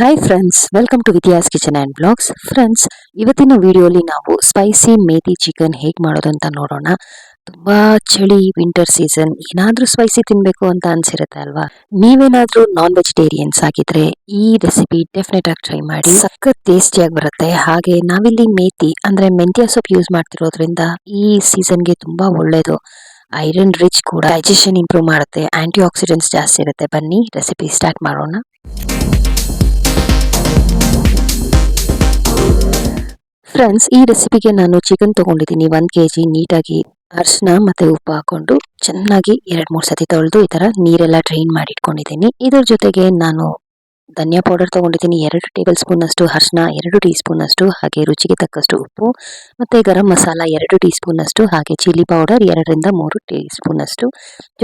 Hi friends welcome to Vidya's kitchen and blogs friends ಇವತ್ತಿನ ವಿಡಿಯೋಲಿ ನಾವು ಸ್ಪೈಸಿ ಮೇತಿ ಚಿಕನ್ ಹೇಗೆ ಮಾಡೋದು ಅಂತ ನೋಡೋಣ. ತುಂಬ ಚಳಿ ವಿಂಟರ್ ಸೀಸನ್ ಏನಾದರೂ ಸ್ಪೈಸಿ ತಿನ್ನಬೇಕು ಅಂತ ಅನಿಸಿರುತ್ತೆ ಅಲ್ವಾ? ನೀವೇನಾದರೂ ನಾನ್ ವೆಜಿಟೇರಿಯನ್ಸ್ ಆಗಿದ್ರೆ ಈ ರೆಸಿಪಿ ಡೆಫಿನೆಟ್ ಆಗಿ ಟ್ರೈ ಮಾಡಿ. ಸಖತ್ ಟೇಸ್ಟಿಯಾಗಿ ಬರುತ್ತೆ. ಹಾಗೆ ನಾವಿಲ್ಲಿ ಮೇಥಿ ಅಂದರೆ ಮೆಂತ್ಯ ಸೊಪ್ಪು ಯೂಸ್ ಮಾಡ್ತಿರೋದ್ರಿಂದ ಈ ಸೀಸನ್ಗೆ ತುಂಬ ಒಳ್ಳೆಯದು ಐರನ್ ರಿಚ್ ಕೂಡ ಡೈಜೆಷನ್ ಇಂಪ್ರೂವ್ ಮಾಡುತ್ತೆ. ಆ್ಯಂಟಿ ಆಕ್ಸಿಡೆಂಟ್ಸ್ ಜಾಸ್ತಿ ಇರುತ್ತೆ. ಬನ್ನಿ ರೆಸಿಪಿ ಸ್ಟಾರ್ಟ್ ಮಾಡೋಣ. ಫ್ರೆಂಡ್ಸ್ ಈ ರೆಸಿಪಿಗೆ ನಾನು ಚಿಕನ್ ತಗೊಂಡಿದ್ದೀನಿ. ಒಂದು ಕೆ ಜಿ ನೀಟಾಗಿ ಅರಿಶಿನ ಮತ್ತೆ ಉಪ್ಪು ಹಾಕೊಂಡು ಚೆನ್ನಾಗಿ ಎರಡ್ ಮೂರು ಸತಿ ತೊಳೆದು ಈ ತರ ನೀರೆಲ್ಲ ಡ್ರೈನ್ ಮಾಡಿ ಇಟ್ಕೊಂಡಿದ್ದೀನಿ ಇದ್ರ ಜೊತೆಗೆ ನಾನು ಧನಿಯಾ ಪೌಡರ್ ತಗೊಂಡಿದ್ದೀನಿ. ಎರಡು ಟೇಬಲ್ ಸ್ಪೂನ್ ಅಷ್ಟು ಅರಿಶಿನ, ಎರಡು ಟೀ ಸ್ಪೂನ್ ಅಷ್ಟು ಹಾಗೆ ರುಚಿಗೆ ತಕ್ಕಷ್ಟು ಉಪ್ಪು ಮತ್ತೆ ಗರಂ ಮಸಾಲ ಎರಡು ಟೀ ಸ್ಪೂನ್ ಅಷ್ಟು ಹಾಗೆ ಚಿಲ್ಲಿ ಪೌಡರ್ ಎರಡರಿಂದ ಮೂರು ಟೀ ಸ್ಪೂನ್ ಅಷ್ಟು.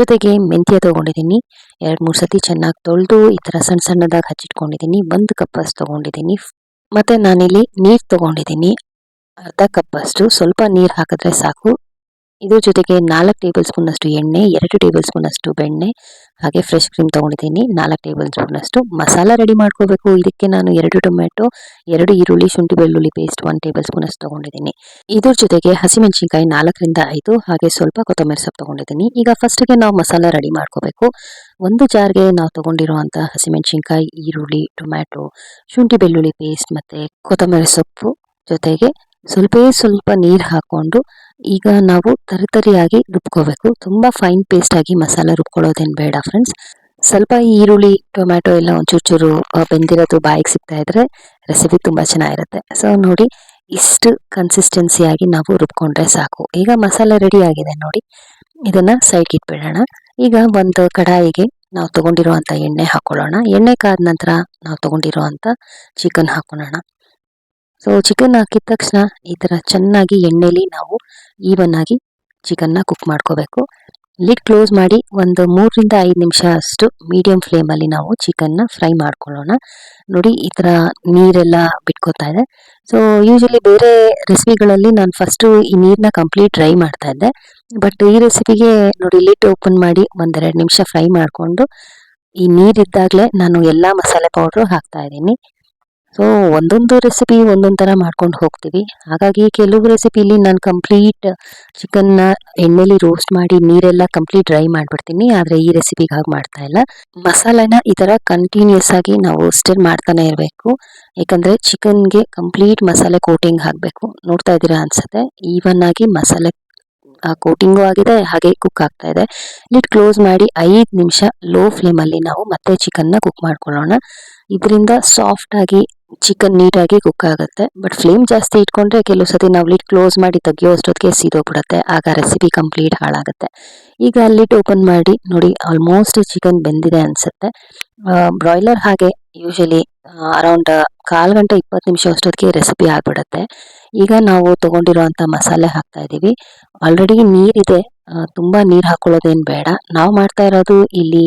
ಜೊತೆಗೆ ಮೆಂತ್ಯ ತಗೊಂಡಿದ್ದೀನಿ. ಎರಡು ಮೂರು ಸತಿ ಚೆನ್ನಾಗಿ ತೊಳೆದು ಈ ಥರ ಸಣ್ಣ ಸಣ್ಣದಾಗಿ ಹಚ್ಚಿಟ್ಕೊಂಡಿದ್ದೀನಿ. ಒಂದು ಕಪ್ ತಗೊಂಡಿದ್ದೀನಿ. ಮತ್ತೆ ನಾನಿಲ್ಲಿ ನೀರ್ ತಗೊಂಡಿದ್ದೀನಿ. ಅರ್ಧ ಕಪ್ ಅಷ್ಟು ಸ್ವಲ್ಪ ನೀರ್ ಹಾಕಿದ್ರೆ ಸಾಕು. ಇದ್ರ ಜೊತೆಗೆ ನಾಲ್ಕು ಟೇಬಲ್ ಸ್ಪೂನ್ ಎಣ್ಣೆ, ಎರಡು ಟೇಬಲ್ ಬೆಣ್ಣೆ, ಹಾಗೆ ಫ್ರೆಶ್ ಕ್ರೀಮ್ ತೊಗೊಂಡಿದ್ದೀನಿ. ನಾಲ್ಕು ಟೇಬಲ್ ಸ್ಪೂನ್ ಮಸಾಲ ರೆಡಿ ಮಾಡ್ಕೋಬೇಕು. ಇದಕ್ಕೆ ನಾನು ಎರಡು ಟೊಮೆಟೊ ಎರಡು ಈರುಳ್ಳಿ, ಶುಂಠಿ ಬೆಳ್ಳುಳ್ಳಿ ಪೇಸ್ಟ್ ಒನ್ ಟೇಬಲ್ ಸ್ಪೂನ್ ತಗೊಂಡಿದ್ದೀನಿ. ಇದ್ರ ಜೊತೆಗೆ ಹಸಿಮೆಣಸಿನಕಾಯಿ ನಾಲ್ಕರಿಂದ ಐದು, ಹಾಗೆ ಸ್ವಲ್ಪ ಕೊತ್ತಂಬರಿ ಸೊಪ್ಪು ತೊಗೊಂಡಿದ್ದೀನಿ. ಈಗ ಫಸ್ಟ್ಗೆ ನಾವು ಮಸಾಲ ರೆಡಿ ಮಾಡ್ಕೋಬೇಕು. ಒಂದು ಜಾರ್ಗೆ ನಾವು ತಗೊಂಡಿರುವಂಥ ಹಸಿಮೆಣಸಿನ್ಕಾಯಿ, ಈರುಳ್ಳಿ, ಟೊಮ್ಯಾಟೊ, ಶುಂಠಿ ಬೆಳ್ಳುಳ್ಳಿ ಪೇಸ್ಟ್ ಮತ್ತು ಕೊತ್ತಂಬರಿ ಸೊಪ್ಪು ಜೊತೆಗೆ ಸ್ವಲ್ಪ ಸ್ವಲ್ಪ ನೀರು ಹಾಕೊಂಡು ಈಗ ನಾವು ತರಿತರಿಯಾಗಿ ರುಬ್ಕೋಬೇಕು. ತುಂಬ ಫೈನ್ ಪೇಸ್ಟ್ ಆಗಿ ಮಸಾಲ ರುಬ್ಕೊಳ್ಳೋದೇನು ಬೇಡ ಫ್ರೆಂಡ್ಸ್ ಸ್ವಲ್ಪ ಈರುಳ್ಳಿ, ಟೊಮ್ಯಾಟೊ ಎಲ್ಲ ಒಂಚೂರು ಚೂರು ಬೆಂದಿರೋದು ಬಾಯಿಗೆ ಸಿಗ್ತಾ ಇದ್ರೆ ರೆಸಿಪಿ ತುಂಬ ಚೆನ್ನಾಗಿರುತ್ತೆ. ಸೊ ನೋಡಿ ಇಷ್ಟು ಕನ್ಸಿಸ್ಟೆನ್ಸಿಯಾಗಿ ನಾವು ರುಬ್ಕೊಂಡ್ರೆ ಸಾಕು. ಈಗ ಮಸಾಲೆ ರೆಡಿ ಆಗಿದೆ ನೋಡಿ. ಇದನ್ನ ಸೈಡ್ಗೆ ಇಟ್ಬಿಡೋಣ. ಈಗ ಒಂದು ಕಡಾಯಿಗೆ ನಾವು ತಗೊಂಡಿರುವಂತ ಎಣ್ಣೆ ಹಾಕೊಳ್ಳೋಣ. ಎಣ್ಣೆ ಕಾದ ನಂತರ ನಾವು ತಗೊಂಡಿರುವಂತ ಚಿಕನ್ ಹಾಕೊಳ್ಳೋಣ. ಸೊ ಚಿಕನ್ ಹಾಕಿದ ತಕ್ಷಣ ಈ ಥರ ಚೆನ್ನಾಗಿ ಎಣ್ಣೆಲಿ ನಾವು ಈವನ್ ಆಗಿ ಚಿಕನ್ನ ಕುಕ್ ಮಾಡ್ಕೋಬೇಕು. ಲಿಡ್ ಕ್ಲೋಸ್ ಮಾಡಿ ಒಂದು ಮೂರರಿಂದ ಐದು ನಿಮಿಷ ಅಷ್ಟು ಮೀಡಿಯಂ ಫ್ಲೇಮಲ್ಲಿ ನಾವು ಚಿಕನ್ನ ಫ್ರೈ ಮಾಡ್ಕೊಳ್ಳೋಣ. ನೋಡಿ ಈ ಥರ ನೀರೆಲ್ಲ ಬಿಟ್ಕೋತಾ ಇದೆ. ಸೊ ಯೂಶಲಿ ಬೇರೆ ರೆಸಿಪಿಗಳಲ್ಲಿ ನಾನು ಫಸ್ಟು ಈ ನೀರನ್ನ ಕಂಪ್ಲೀಟ್ ಡ್ರೈ ಮಾಡ್ತಾ ಇದ್ದೆ. ಬಟ್ ಈ ರೆಸಿಪಿಗೆ ನೋಡಿ ಲಿಡ್ ಓಪನ್ ಮಾಡಿ ಒಂದೆರಡು ನಿಮಿಷ ಫ್ರೈ ಮಾಡಿಕೊಂಡು ಈ ನೀರಿದ್ದಾಗಲೇ ನಾನು ಎಲ್ಲ ಮಸಾಲೆ ಪೌಡ್ರು ಹಾಕ್ತಾ ಇದ್ದೀನಿ. ಸೊ ಒಂದೊಂದು ರೆಸಿಪಿ ಒಂದೊಂದು ಥರ ಮಾಡ್ಕೊಂಡು ಹೋಗ್ತೀವಿ. ಹಾಗಾಗಿ ಕೆಲವು ರೆಸಿಪಿಲಿ ನಾನು ಕಂಪ್ಲೀಟ್ ಚಿಕನ್ನ ಎಣ್ಣೆಲಿ ರೋಸ್ಟ್ ಮಾಡಿ ನೀರೆಲ್ಲ ಕಂಪ್ಲೀಟ್ ಡ್ರೈ ಮಾಡಿಬಿಡ್ತೀನಿ. ಆದರೆ ಈ ರೆಸಿಪಿಗೆ ಹಾಗೆ ಮಾಡ್ತಾ ಇಲ್ಲ. ಮಸಾಲೆನ ಈ ಥರ ಕಂಟಿನ್ಯೂಸ್ ಆಗಿ ನಾವು ಸ್ಟಿರ್ ಮಾಡ್ತಾನೆ ಇರಬೇಕು. ಯಾಕಂದರೆ ಚಿಕನ್ಗೆ ಕಂಪ್ಲೀಟ್ ಮಸಾಲೆ ಕೋಟಿಂಗ್ ಹಾಕಬೇಕು. ನೋಡ್ತಾ ಇದ್ದೀರಾ ಅನಿಸುತ್ತೆ? ಈವನ್ ಆಗಿ ಮಸಾಲೆ ಕೋಟಿಂಗು ಆಗಿದೆ, ಹಾಗೆ ಕುಕ್ ಆಗ್ತಾ ಇದೆ. ಲಿಟ್ ಕ್ಲೋಸ್ ಮಾಡಿ ಐದು ನಿಮಿಷ ಲೋ ಫ್ಲೇಮಲ್ಲಿ ನಾವು ಮತ್ತೆ ಚಿಕನ್ನ ಕುಕ್ ಮಾಡ್ಕೊಳ್ಳೋಣ. ಇದರಿಂದ ಸಾಫ್ಟಾಗಿ ಚಿಕನ್ ನೀಟಾಗಿ ಕುಕ್ ಆಗುತ್ತೆ. ಬಟ್ ಫ್ಲೇಮ್ ಜಾಸ್ತಿ ಇಟ್ಕೊಂಡ್ರೆ ಕೆಲವು ಸತಿ ನಾವು ಲಿಟ್ ಕ್ಲೋಸ್ ಮಾಡಿ ತೆಗಿಯೋ ಅಷ್ಟೊತ್ತಿಗೆ ಸೀದೋಗ್ಬಿಡುತ್ತೆ ಆಗ ರೆಸಿಪಿ ಕಂಪ್ಲೀಟ್ ಹಾಳಾಗುತ್ತೆ. ಈಗ ಲಿಡ್ ಓಪನ್ ಮಾಡಿ ನೋಡಿ ಆಲ್ಮೋಸ್ಟ್ ಚಿಕನ್ ಬೆಂದಿದೆ ಅನ್ಸುತ್ತೆ. ಬ್ರಾಯ್ಲರ್ ಹಾಗೆ ಯೂಶಲಿ ಅರೌಂಡ್ ಕಾಲು ಗಂಟೆ ಇಪ್ಪತ್ತು ನಿಮಿಷ ಅಷ್ಟೊತ್ತಿಗೆ ರೆಸಿಪಿ ಆಗ್ಬಿಡುತ್ತೆ. ಈಗ ನಾವು ತಗೊಂಡಿರುವಂಥ ಮಸಾಲೆ ಹಾಕ್ತಾ ಇದ್ದೀವಿ. ಆಲ್ರೆಡಿ ನೀರಿದೆ. ತುಂಬಾ ನೀರು ಹಾಕ್ಕೊಳ್ಳೋದೇನು ಬೇಡ. ನಾವು ಮಾಡ್ತಾ ಇರೋದು ಇಲ್ಲಿ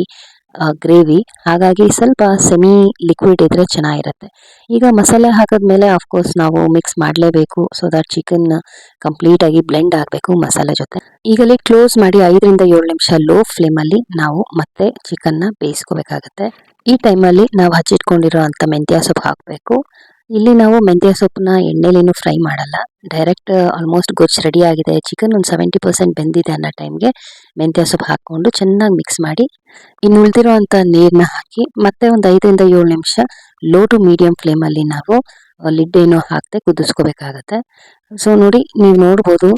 ಗ್ರೇವಿ ಹಾಗಾಗಿ ಸ್ವಲ್ಪ ಸೆಮಿ ಲಿಕ್ವಿಡ್ ಇದ್ದರೆ ಚೆನ್ನಾಗಿರುತ್ತೆ. ಈಗ ಮಸಾಲೆ ಹಾಕಿದ್ಮೇಲೆ ಆಫ್ಕೋರ್ಸ್ ನಾವು ಮಿಕ್ಸ್ ಮಾಡಲೇಬೇಕು. ಸೊ ದಟ್ ಚಿಕನ್ ಕಂಪ್ಲೀಟಾಗಿ ಬ್ಲೆಂಡ್ ಆಗಬೇಕು ಮಸಾಲೆ ಜೊತೆ. ಈಗಲೇ ಕ್ಲೋಸ್ ಮಾಡಿ ಐದರಿಂದ ಏಳು ನಿಮಿಷ ಲೋ ಫ್ಲೇಮಲ್ಲಿ ನಾವು ಮತ್ತೆ ಚಿಕನ್ನ ಬೇಯಿಸ್ಕೋಬೇಕಾಗತ್ತೆ. ಈ ಟೈಮಲ್ಲಿ ನಾವು ಹಚ್ಚಿಟ್ಕೊಂಡಿರೋ ಅಂಥ ಮೆಂತ್ಯ ಸೊಪ್ಪು ಹಾಕಬೇಕು. ಇಲ್ಲಿ ನಾವು ಮೆಂತ್ಯ ಸೊಪ್ಪನ್ನ ಎಣ್ಣೆಲೇನು ಫ್ರೈ ಮಾಡಲ್ಲ. ಡೈರೆಕ್ಟ್ ಆಲ್ಮೋಸ್ಟ್ ಗೊಜ್ಜು ರೆಡಿ ಆಗಿದೆ. ಚಿಕನ್ ಒಂದು ಸೆವೆಂಟಿ ಪರ್ಸೆಂಟ್ ಬೆಂದಿದೆ ಅನ್ನೋ ಟೈಮ್ಗೆ ಮೆಂತ್ಯ ಸೊಪ್ಪು ಹಾಕ್ಕೊಂಡು ಚೆನ್ನಾಗಿ ಮಿಕ್ಸ್ ಮಾಡಿ, ಇನ್ನು ಉಳಿದಿರುವಂಥ ನೀರನ್ನ ಹಾಕಿ ಮತ್ತೆ ಒಂದು ಐದರಿಂದ ಏಳು ನಿಮಿಷ ಲೋ ಟು ಮೀಡಿಯಂ ಫ್ಲೇಮಲ್ಲಿ ನಾವು ಲಿಡ್ ಏನೋ ಹಾಕದೆ ಕುದಿಸ್ಕೋಬೇಕಾಗತ್ತೆ. ಸೊ ನೋಡಿ, ನೀವು ನೋಡ್ಬೋದು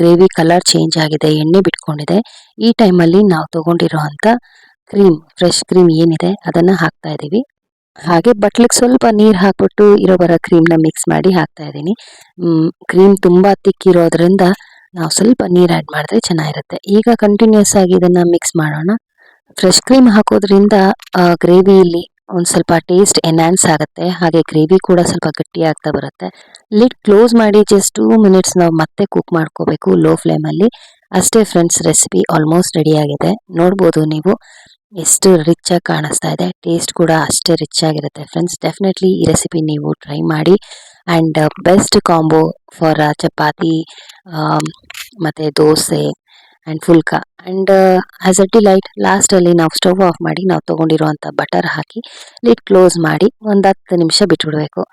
ಗ್ರೇವಿ ಕಲರ್ ಚೇಂಜ್ ಆಗಿದೆ, ಎಣ್ಣೆ ಬಿಟ್ಕೊಂಡಿದೆ. ಈ ಟೈಮಲ್ಲಿ ನಾವು ತಗೊಂಡಿರುವಂಥ ಕ್ರೀಮ್ ಫ್ರೆಶ್ ಕ್ರೀಮ್ ಏನಿದೆ, ಅದನ್ನು ಹಾಕ್ತಾ ಇದ್ದೀವಿ ಹಾಗೆ ಬಟ್ಲಿಗೆ ಸ್ವಲ್ಪ ನೀರು ಹಾಕ್ಬಿಟ್ಟು ಇರೋ ಬರೋ ಕ್ರೀಮ್ನ ಮಿಕ್ಸ್ ಮಾಡಿ ಹಾಕ್ತಾ ಇದ್ದೀನಿ. ಕ್ರೀಮ್ ತುಂಬ ತಿಕ್ಕಿರೋದ್ರಿಂದ ನಾವು ಸ್ವಲ್ಪ ನೀರು ಆ್ಯಡ್ ಮಾಡಿದ್ರೆ ಚೆನ್ನಾಗಿರುತ್ತೆ. ಈಗ ಕಂಟಿನ್ಯೂಸ್ ಆಗಿ ಇದನ್ನು ಮಿಕ್ಸ್ ಮಾಡೋಣ. ಫ್ರೆಶ್ ಕ್ರೀಮ್ ಹಾಕೋದ್ರಿಂದ ಗ್ರೇವಿಯಲ್ಲಿ ಒಂದು ಸ್ವಲ್ಪ ಟೇಸ್ಟ್ ಎನ್ಹಾನ್ಸ್ ಆಗುತ್ತೆ. ಹಾಗೆ ಗ್ರೇವಿ ಕೂಡ ಸ್ವಲ್ಪ ಗಟ್ಟಿ ಆಗ್ತಾ ಬರುತ್ತೆ. ಲಿಡ್ ಕ್ಲೋಸ್ ಮಾಡಿ ಜಸ್ಟ್ ಟೂ ಮಿನಿಟ್ಸ್ ನಾವು ಮತ್ತೆ ಕುಕ್ ಮಾಡ್ಕೋಬೇಕು ಲೋ ಫ್ಲೇಮಲ್ಲಿ ಅಷ್ಟೇ ಫ್ರೆಂಡ್ಸ್ ರೆಸಿಪಿ ಆಲ್ಮೋಸ್ಟ್ ರೆಡಿಯಾಗಿದೆ ನೋಡ್ಬೋದು ನೀವು. ಎಷ್ಟು ರಿಚ್ ಆಗಿ ಕಾಣಿಸ್ತಾ ಇದೆ. ಟೇಸ್ಟ್ ಕೂಡ ಅಷ್ಟೇ ರಿಚ್ ಆಗಿರುತ್ತೆ ಫ್ರೆಂಡ್ಸ್ ಡೆಫಿನೆಟ್ಲಿ ಈ ರೆಸಿಪಿ ನೀವು ಟ್ರೈ ಮಾಡಿ. And best combo for chapati ಮತ್ತು dosa and phulka and as a delight ಲಾಸ್ಟಲ್ಲಿ ನಾವು ಸ್ಟವ್ ಆಫ್ ಮಾಡಿ, ನಾವು ತೊಗೊಂಡಿರುವಂಥ ಬಟರ್ ಹಾಕಿ ಲಿಡ್ ಕ್ಲೋಸ್ ಮಾಡಿ, ಒಂದು ಹತ್ತು ನಿಮಿಷ ಬಿಟ್ಬಿಡಬೇಕು.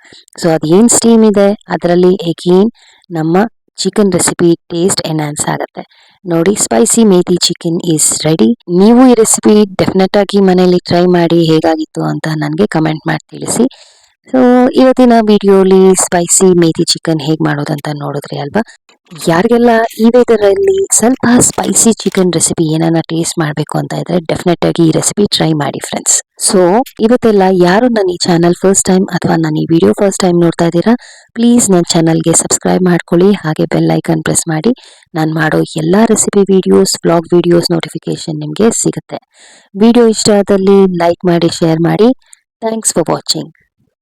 ಸೊ ಅದೇನು ಸ್ಟೀಮ್ ಇದೆ? ಅದರಲ್ಲಿ ಎಗೇನ್ ನಮ್ಮ ಚಿಕನ್ ರೆಸಿಪಿ ಟೇಸ್ಟ್ ಎನ್ಹಾನ್ಸ್ ಆಗುತ್ತೆ. ನೋಡಿ spicy methi chicken is ready ನೀವು ಈ ರೆಸಿಪಿ ಡೆಫಿನೆಟ್ ಆಗಿ ಮನೆಯಲ್ಲಿ ಟ್ರೈ ಮಾಡಿ ಹೇಗಾಗಿತ್ತು ಅಂತ ನನಗೆ ಕಮೆಂಟ್ ಮಾಡಿ ತಿಳಿಸಿ. ಸೊ ಇವತ್ತಿನ ವಿಡಿಯೋಲಿ ಸ್ಪೈಸಿ ಮೇಥಿ ಚಿಕನ್ ಹೇಗೆ ಮಾಡೋದಂತ ನೋಡಿದ್ರಿ ಅಲ್ವಾ? ಯಾರಿಗೆಲ್ಲ ಈ ವೇದರಲ್ಲಿ ಸ್ವಲ್ಪ ಸ್ಪೈಸಿ ಚಿಕನ್ ರೆಸಿಪಿ ಏನನ್ನ ಟೇಸ್ಟ್ ಮಾಡಬೇಕು ಅಂತ ಇದ್ರೆ ಡೆಫಿನೆಟ್ ಆಗಿ ಈ ರೆಸಿಪಿ ಟ್ರೈ ಮಾಡಿ ಫ್ರೆಂಡ್ಸ್ ಸೊ ಇವತ್ತೆಲ್ಲ ಯಾರು ನನ್ನ ಈ ಚಾನಲ್ ಫಸ್ಟ್ ಟೈಮ್ ಅಥವಾ ನಾನು ಈ ವಿಡಿಯೋ ಫಸ್ಟ್ ಟೈಮ್ ನೋಡ್ತಾ ಇದ್ದೀರಾ ಪ್ಲೀಸ್ ನನ್ನ ಚಾನಲ್ಗೆ ಸಬ್ಸ್ಕ್ರೈಬ್ ಮಾಡ್ಕೊಳ್ಳಿ, ಹಾಗೆ ಬೆಲ್ ಐಕನ್ ಪ್ರೆಸ್ ಮಾಡಿ. ನಾನು ಮಾಡೋ ಎಲ್ಲ recipe videos blog videos notification ನಿಮಗೆ ಸಿಗುತ್ತೆ. ವಿಡಿಯೋ ಇಷ್ಟ ಆದಲ್ಲಿ ಲೈಕ್ ಮಾಡಿ ಶೇರ್ ಮಾಡಿ. Thanks for watching